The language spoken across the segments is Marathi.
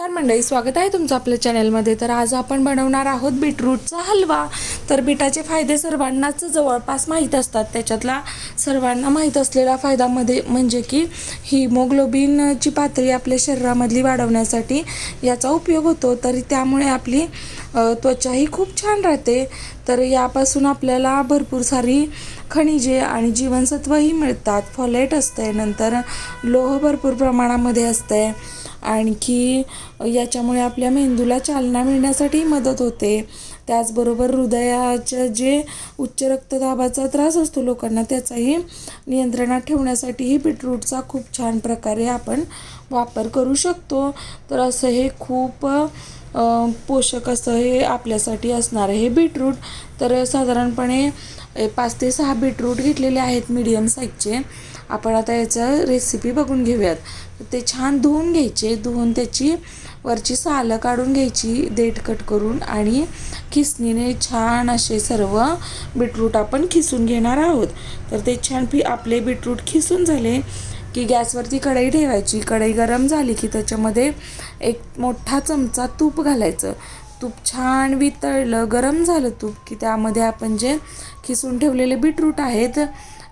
नमस्कार मंडळी स्वागत आहे तुमचं आपल्या चॅनलमध्ये. तर आज आपण बनवणार आहोत बीटरूटचा हलवा. तर बीटाचे फायदे सर्वांनाच जवळपास माहीत असतात. त्याच्यातला सर्वांना माहीत असलेला फायदामध्ये म्हणजे की हिमोग्लोबिनची पातळी आपल्या शरीरामधली वाढवण्यासाठी याचा उपयोग होतो. तर त्यामुळे आपली त्वचाही खूप छान राहते. तर यापासून आपल्याला भरपूर सारी खनिजे आणि जीवनसत्वही मिळतात. फॉलेट असते नंतर लोह भरपूर प्रमाणामध्ये असते आणखी याच्यामुळे आपल्या मेंदूला चालना मिळण्यासाठी मदत होते. त्याचबरोबर हृदयाच्या जे उच्च रक्तदाबाचा त्रास असतो लोकांना त्याचाही नियंत्रणात ठेवण्यासाठीही बीटरूटचा खूप छान प्रकारे आपण वापर करू शकतो. तर असं हे खूप पोषक असं हे आपल्यासाठी असणार आहे हे बीटरूट तर साधारणपणे पाच ते सहा बीटरूट घेतलेले आहेत मीडियम साईजचे आपण आता याचं रेसिपी बघून घेऊयात. ते छान धुवून घ्यायचे. धुवून त्याची वरची सालं काढून घ्यायची देठ कट करून आणि खिसणीने छान असे सर्व बीटरूट आपण खिसून घेणार आहोत. तर ते छान पी आपले बीटरूट खिसून झाले की गॅसवरती कढई ठेवायची. कढई गरम झाली की त्याच्यामध्ये एक मोठा चमचा तूप घालायचं. तूप छान वितळलं गरम झालं तूप की त्यामध्ये आपण जे खिसून ठेवलेले बीटरूट आहेत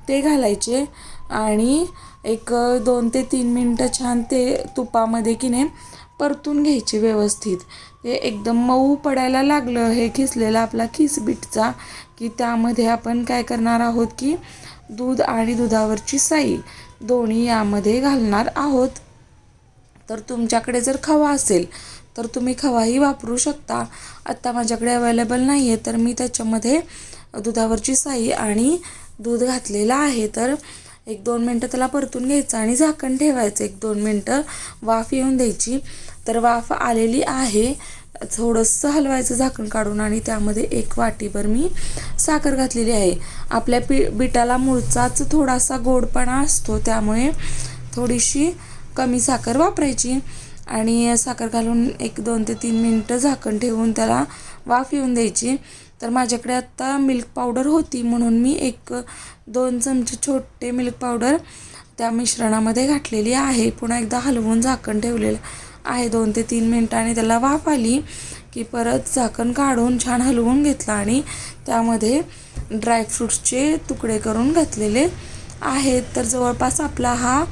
ते घालायचे आणि एक दोन ते तीन मिनटं छान ते तुपामध्ये की नाही परतून घ्यायची व्यवस्थित. ते एकदम मऊ पडायला लागलं हे खिसलेला आपला खिसबीटचा की त्यामध्ये आपण काय करणार आहोत की दूध आणि दुधावरची साई दोन्ही यामध्ये घालणार आहोत. तर तुमच्याकडे जर खवा असेल तर तुम्ही खवाही वापरू शकता. आत्ता माझ्याकडे अवेलेबल नाही आहे तर मी त्याच्यामध्ये दुधावरची साई आणि दूध घातलेलं आहे. तर एक दोन मिनटं त्याला परतून घ्यायचं आणि झाकण ठेवायचं. एक दोन मिनटं वाफ येऊन द्यायची. तर वाफ आलेली आहे. थोडंसं हलवायचं झाकण काढून आणि त्यामध्ये एक वाटीभर मी साखर घातलेली आहे. आपल्या पी बिटाला मूळचाच थोडासा गोडपणा असतो त्यामुळे थोडीशी कमी साखर वापरायची. आणि साखर घालून एक दोन ते तीन मिनटं झाकण ठेवून त्याला वाफ येऊन द्यायची. तर माझ्याकडे आत्ता मिल्क पावडर होती म्हणून मी एक दोन चमचे छोटे मिल्क पावडर त्या मिश्रणामध्ये घातलेली आहे. पुन्हा एकदा हलवून झाकण ठेवलेलं आहे. दोन ते तीन मिनटं आणि त्याला वाफ आली की परत झाकण काढून छान हलवून घेतलं आणि त्यामध्ये ड्रायफ्रूट्सचे तुकडे करून घातलेले आहेत. तर जवळपास आपला हा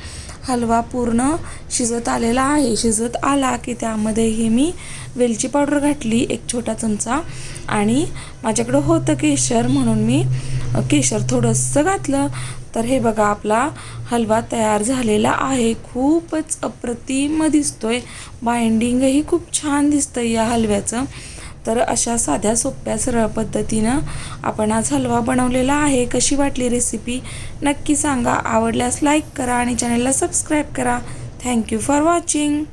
हलवा पूर्ण शिजत आलेला आहे. शिजत आला की त्यामध्येही मी वेलची पावडर घातली एक छोटा चमचा. आणि माझ्याकडं होतं केशर म्हणून मी केशर थोडंसं घातलं. तर हे बघा आपला हलवा तयार झालेला आहे. खूपच अप्रतिम दिसतोय. बाइंडिंगही खूप छान दिसतं या हलव्याचं. तर अशा साध्या सोप्या सरळ पद्धतीनं आपण आज हलवा बनवलेला आहे. कशी वाटली रेसिपी नक्की सांगा. आवडल्यास लाईक करा आणि चॅनलला सबस्क्राईब करा. Thank you for watching